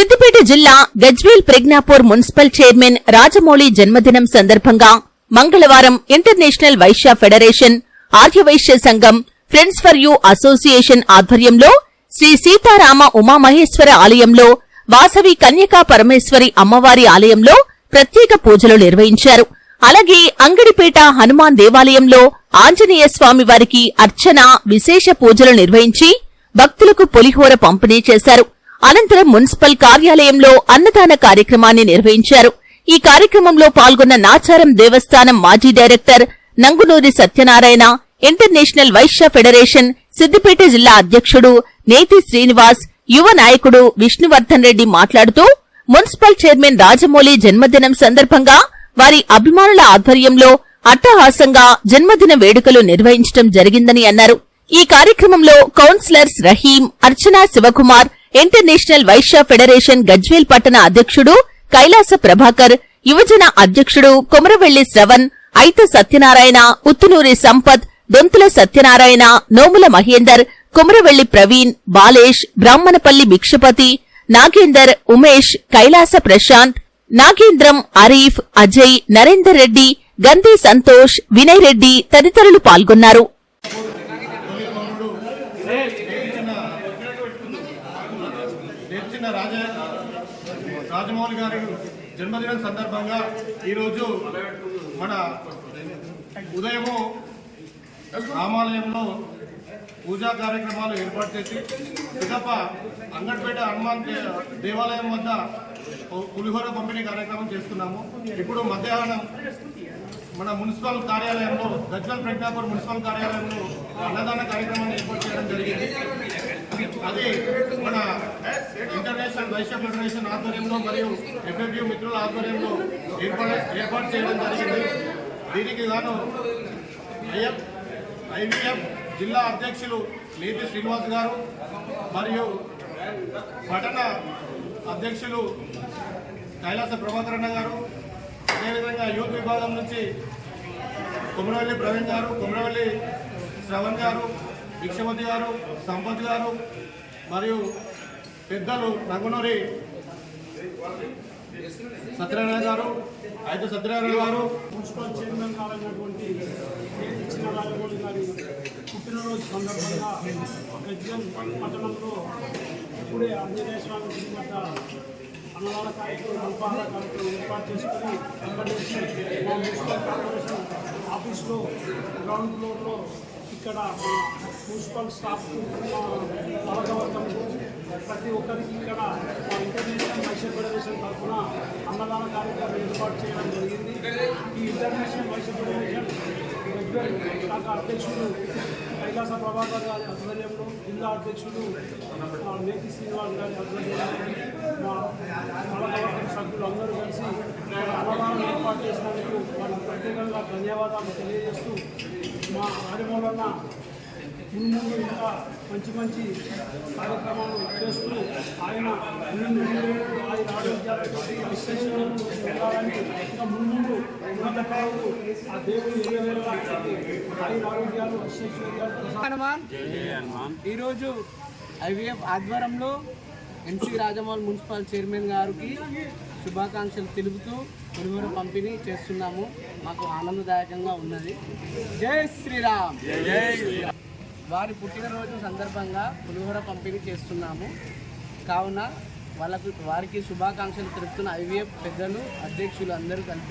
సిద్దిపేట జిల్లా Gajwel Pragnapur municipal chairman Rajamouli జన్మదినం సందర్భంగా మంగళవారం ఇంటర్నేషనల్ వైశ్య ఫెడరేషన్ ఆర్యవైశ్య సంఘం ఫ్రెండ్స్ ఫర్ యూ అసోసియేషన్ ఆధ్వర్యంలో శ్రీ సీతారామ ఉమామహేశ్వర ఆలయంలో వాసవి కన్యకా పరమేశ్వరి అమ్మవారి ఆలయంలో ప్రత్యేక పూజలు నిర్వహించారు. అలాగే అంగడిపేట హనుమాన్ దేవాలయంలో ఆంజనేయ స్వామి వారికి అర్చన విశేష పూజలు నిర్వహించి భక్తులకు పులిహోర పంపిణీ చేశారు. అనంతరం మున్సిపల్ కార్యాలయంలో అన్నదాన కార్యక్రమాన్ని నిర్వహించారు. ఈ కార్యక్రమంలో పాల్గొన్న నాచారం దేవస్థానం మాజీ director Nangunuri Satyanarayana international Vaishya federation Siddipet జిల్లా అధ్యక్షుడు నేతి శ్రీనివాస్ యువ నాయకుడు విష్ణువర్ధన్ రెడ్డి మాట్లాడుతూ మున్సిపల్ చైర్మన్ రాజమౌళి జన్మదినం సందర్భంగా వారి అభిమానుల ఆధ్వర్యంలో అట్టహాసంగా జన్మదిన వేడుకలు నిర్వహించడం జరిగిందని అన్నారు. ఈ కార్యక్రమంలో councillors Rahim Archana Shivakumar international Vaishya federation Gajwel పట్టణ అధ్యక్షుడు కైలాస ప్రభాకర్ యువజన అధ్యక్షుడు కొమరవెల్లి శ్రవణ్ ఐత సత్యనారాయణ ఉత్తునూరి సంపత్ దొంతుల సత్యనారాయణ నోముల మహేందర్ కుమరవెల్లి ప్రవీణ్ బాలేష్ బ్రాహ్మణపల్లి భిక్షపతి నాగేందర్ ఉమేష్ కైలాస ప్రశాంత్ నాగేంద్రం అరీఫ్ అజయ్ నరేందర్ రెడ్డి గంధీ సంతోష్ వినయ్ రెడ్డి తదితరులు పాల్గొన్నారు. నేర్చిన రాజ రాజమౌళి గారి జన్మదినం సందర్భంగా ఈరోజు మన ఉదయము రామాలయంలో పూజా కార్యక్రమాలు ఏర్పాటు చేసి పిదప అంగట్పేట హనుమాన్ దేవాలయం వద్ద పులిహోర పంపిణీ కార్యక్రమం చేస్తున్నాము. ఇప్పుడు మధ్యాహ్నం మన మున్సిపల్ కార్యాలయంలో గజ్వల్ ప్రజ్ఞాపూర్ మున్సిపల్ కార్యాలయంలో అన్నదాన కార్యక్రమాన్ని ఏర్పాటు చేయడం జరిగింది. అది మన ఇంటర్నేషనల్ వైశ్య ఫెడరేషన్ ఆధ్వర్యంలో మరియు ఎఫ్ఎఫ్యూ మిత్రుల ఆధ్వర్యంలో ఏర్పాటు ఏర్పాటు చేయడం జరిగింది. దీనికి గాను ఐఎఫ్ ఐవీఎఫ్ జిల్లా అధ్యక్షులు నీతి శ్రీనివాస్ గారు మరియు పట్టణ అధ్యక్షులు కైలాస ప్రభాకరణ గారు అదేవిధంగా యూత్ విభాగం నుంచి కుమరవల్లి ప్రవీణ్ గారు కుమరవల్లి శ్రవణ్ గారు భిక్షపతి గారు సంపత్ గారు మరియు పెద్దలు నంగునూరి సత్యనారాయణ గారు అయితే సత్యనారాయణ గారు. మున్సిపల్ చైర్మన్ కావాలన్నటువంటి ఇచ్చిన గారి పుట్టినరోజు సందర్భంగా గజ్జల్ పట్టణంలో ఇప్పుడే ఆంజనేయ స్వామి అన్నదాన కార్యక్రమం అల్పాహార కార్యక్రమం ఏర్పాటు చేసుకుని అక్కడి మా మున్సిపల్ కార్పొరేషన్ ఆఫీస్లో గ్రౌండ్ ఫ్లోర్లో ఇక్కడ మా మున్సిపల్ స్టాఫ్ పాలకవర్గంకు ప్రతి ఒక్కరికి ఇక్కడ మా ఇంటర్నేషనల్ వైశ్య ఫెడరేషన్ తరఫున అన్నదాన కార్యక్రమం ఏర్పాటు చేయడం జరిగింది. ఈ ఇంటర్నేషనల్ వైశ్య ఫెడరేషన్ శాఖ అధ్యక్షుడు కైలాస ప్రభాకర్ గారి ఆధ్వర్యంలో జిల్లా అధ్యక్షుడు నేతి శ్రీనివాస్ గారి ఆధ్వర్యంలో మా సభ్యులు అందరూ కలిసి అన్నదానం ఏర్పాటు చేసినందుకు వారికి ప్రత్యేకంగా ధన్యవాదాలు తెలియజేస్తూ మా ఆదిమూలన్న ముందు మంచి మంచి కార్యక్రమాలు చేస్తూ ఆయన ముందు ఆయన ముందు ఉన్నత పదవులు ఆ దేవుడు ఆయన ఆరోగ్యాలు హనుమాన్ ఈరోజు ఐవీఎఫ్ ఆధ్వర్యంలో ఎన్సీ రాజమౌళి మున్సిపల్ చైర్మన్ గారికి శుభాకాంక్షలు తెలుపుతూ పులిహోర పంపిణీ చేస్తున్నాము. మాకు ఆనందదాయకంగా ఉన్నది. జై శ్రీరామ్. వారి పుట్టినరోజు సందర్భంగా పులిహోర పంపిణీ చేస్తున్నాము. కావున వాళ్ళకు వారికి శుభాకాంక్షలు తెలుపుతున్న ఐవీఎఫ్ పెద్దలు అధ్యక్షులు అందరూ కలిపి